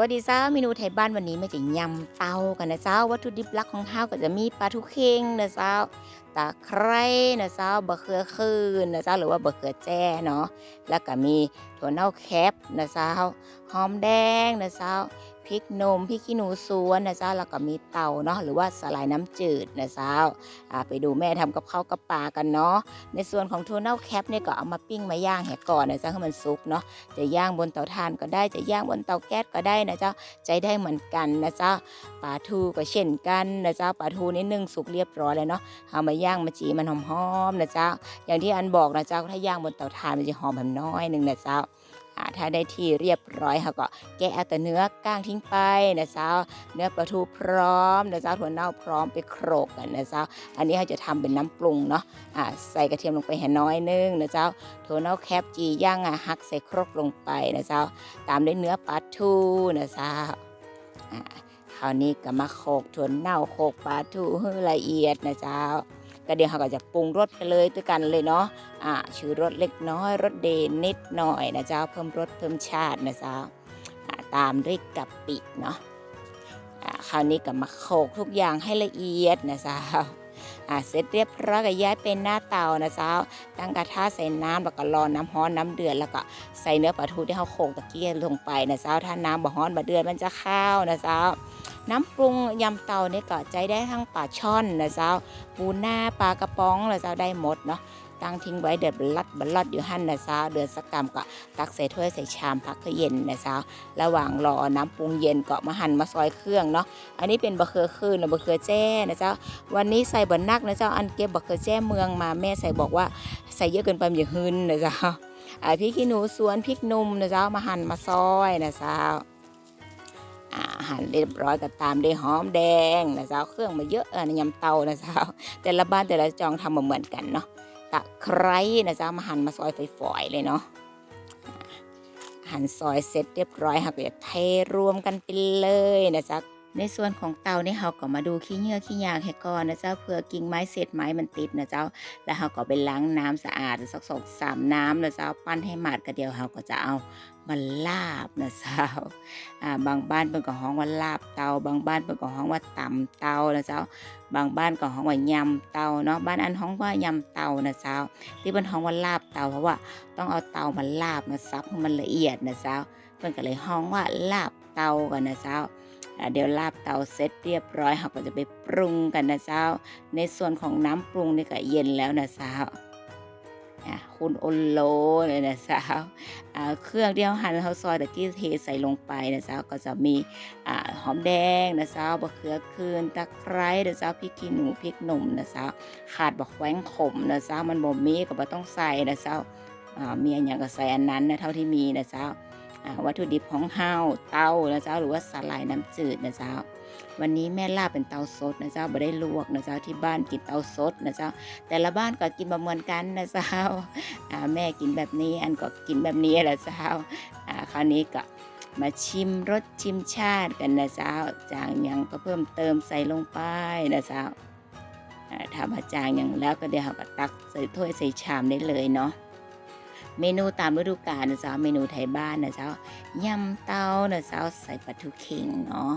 วัสดีเจ้าเมนูไทยบ้านวันนี้ไม่จะยำเตากันนะเจ้าวัตถุดิบหลักของเฮาก็จะมีปลาทุเค็งนะเจ้า ตะไคร้นะเจ้าบะเขือคืนนะเจ้าหรือว่าบะเขือแจ้เนาะแล้วก็มีถั่วเน่าแคบนะเจ้าหอมแดงนะเจ้าพริกนมพริกขี้หนูสวนนะเจ้าแล้วก็มีเตาเนาะหรือว่าสลายน้ำจืดนะเจ้าไปดูแม่ทำกับข้าวกับปลากันเนาะในส่วนของถั่วเน่าแคบเนี่ยก็เอามาปิ้งมาย่างแหกก่อนนะเจ้าให้มันสุกเนาะจะย่างบนเตาถ่านก็ได้จะย่างบนเตาแก๊สก็ได้นะเจ้าใจได้เหมือนกันนะเจ้าปลาทูก็เช่นกันนะเจ้าปลาทูนี่นึ่งสุกเรียบร้อยเลยเนาะเอามาย่างมาจีมันหอมๆนะเจ้า อย่างที่อันบอกนะเจ้าถ้าย่างบนเตาถ่านมันจะหอมแบบน้อยหนึ่งนะเจ้าถ้าได้ที่เรียบร้อยค่ะก็แกะเอาแต่เนื้อก้างทิ้งไปนะเจ้า เนื้อปลาทูพร้อมนะเจ้าถั่วเน่าพร้อมไปโขลกกันนะเจ้า อันนี้เขาจะทำเป็นน้ำปรุงเนาะอ่าใส่กระเทียมลงไปแห่น้อยนึงนะเจ้าถั่วเน่าแคบจีย่างอะหักใส่ครกลงไปนะเจ้า ตามด้วยเนื้อปลาทูนะเจ้าอ่าคราวนี้ก็มาโขกถั่วเน่าโขกปลาทูให้ละเอียดนะเจ้า ก็เดี๋ยวเขาก็จะปรุงรสไปเลยด้วยกันเลยเนาะอ่าชื่อรสเล็กน้อยรสเดนนิดหน่อยนะเจ้าเพิ่มรสเพิ่มชาตินะเจ้าตามด้วยกะปิเนาะคราวนี้ก็มาโขลกทุกอย่างให้ละเอียดนะเจ้าอ่าเสร็จเรียบร้อยก็ย้ายเป็นหน้าเตานะเจ้าตั้งกระทะใส่น้ำแล้วก็รอน้ำร้อนน้ำเดือดแล้วก็ใส่เนื้อปลาทูที่เขาโขลกตะเกียลงไปนะเจ้าถ้าน้ำบ่ฮ้อนบ่เดือดมันจะข้าวนะเจ้า น้ำปรุงยำเตาเนี่ยก็ใจได้ทั้งปลาช่อนนะเจ้า ปูหน้าปลากระป๋องนะเจ้าได้หมดเนาะตั้งทิ้งไว้เดือดบลัดบลัดอยู่หั่นนะเจ้าเดือดสักกรัมก็ตักใส่ถ้วยใส่ชามพักให้เย็นนะเจ้าระหว่างรอน้ำปรุงเย็นก็มาหั่นมาซอยเครื่องเนาะอันนี้เป็นบะเขือคืนนะบะเขือแจ้นะเจ้าวันนี้ใส่บะนักนะเจ้าอันเก็บบะเขือแจ้เมืองมาแม่ใส่บอกว่าใส่เยอะเกินไปมันจะหึนนะเจ้าพริกขี้หนูสวนพริกหนุ่มนะเจ้ามาหั่นมาซอยนะเจ้าอ่า หั่นเรียบร้อยก็ตามด้วยหอมแดงนะเจ้าเครื่องมาเยอะเออในยำเตานะเจ้าแต่ละบ้านแต่ละจองทำมาเหมือนกันเนาะตะไคร้นะเจ้ามาหั่นมาซอยฝอยๆเลยเนาะหั่นซอยเสร็จเรียบร้อยค่ะก็จะเทรวมกันไปเลยนะจ๊ะ ในส่วนของเตาเนี่ยเราก็มาดูขี้เหงื่อขี้ยางให้ก่อนนะเจ้าเพื่อกิ่งไม้เศษไม้มันติดนะเจ้า แล้วเราก็ไปล้างน้ำสะอาดสักสองสามน้ำนะเจ้าปั้นให้หมาดก็เดียวเราก็จะเอามาลาบนะเจ้าอ่าบางบ้านเป็นก็ห้องว่าลาบเตา บางบ้านเป็นก็ห้องว่าตำเตานะเจ้า บางบ้านก็ห้องว่ายำเตาเนาะ บ้านอันห้องว่ายำเตานะเจ้า ที่เป็นห้องว่าลาบเตาเพราะว่าต้องเอาเตามาลาบมาซับให้มันละเอียดนะเจ้าเพิ่นก็เลยห้องว่าลาบเตากันนะเจ้า เดี๋ยวลาบเตาเสร็จเรียบร้อยเราก็จะไปปรุงกันนะเจ้า ในส่วนของน้ำปรุงนี่ก็เย็นแล้วนะเจ้าคุณโอโลเลยนะเจ้าอ่าเครื่องที่เราหั่นเขาซอยตะกี้เทใส่ลงไปนะเจ้าก็จะมีอหอมแดงนะเจ้าบะเขือคืนตะไคร้นะเจ้าพริกขี้หนูพริกหนุ่มนะเจ้าขาดบักแว้งขมนะเจ้ามันบ่มีก็บ่ต้องใส่นะเจ้าอ่ามีอันอย่างก็ใส่อันนั้นนะเท่าที่มีนะเจ้าอ่า วัตถุดิบของเฮาเตานะเจ้าหรือว่าสาลายน้ำจืดนะเจ้า วันนี้แม่ลาบเป็นเตาสดนะเจ้าไม่ได้ลวกนะเจ้าที่บ้านกินเตาสดนะเจ้า แต่ละบ้านก็กินบะเหมือนกันนะเจ้าอ่าแม่กินแบบนี้อันก็กินแบบนี้แหละเจ้าอ่าคราวนี้ก็มาชิมรสชิมชาติกันนะเจ้าจางยังก็เพิ่มเติมใส่ลงไปนะเจ้าอ่าถ้ามาจางย่างแล้วก็เดี๋ยวเราก็ตักใส่ถ้วยใส่ชามได้เลยเนาะ เมนูตามฤดูกาลนะเจ้าเมนูไทยบ้านนะเจ้ายำเต้านะเจ้าใส่ปลาทูเค็งเนาะ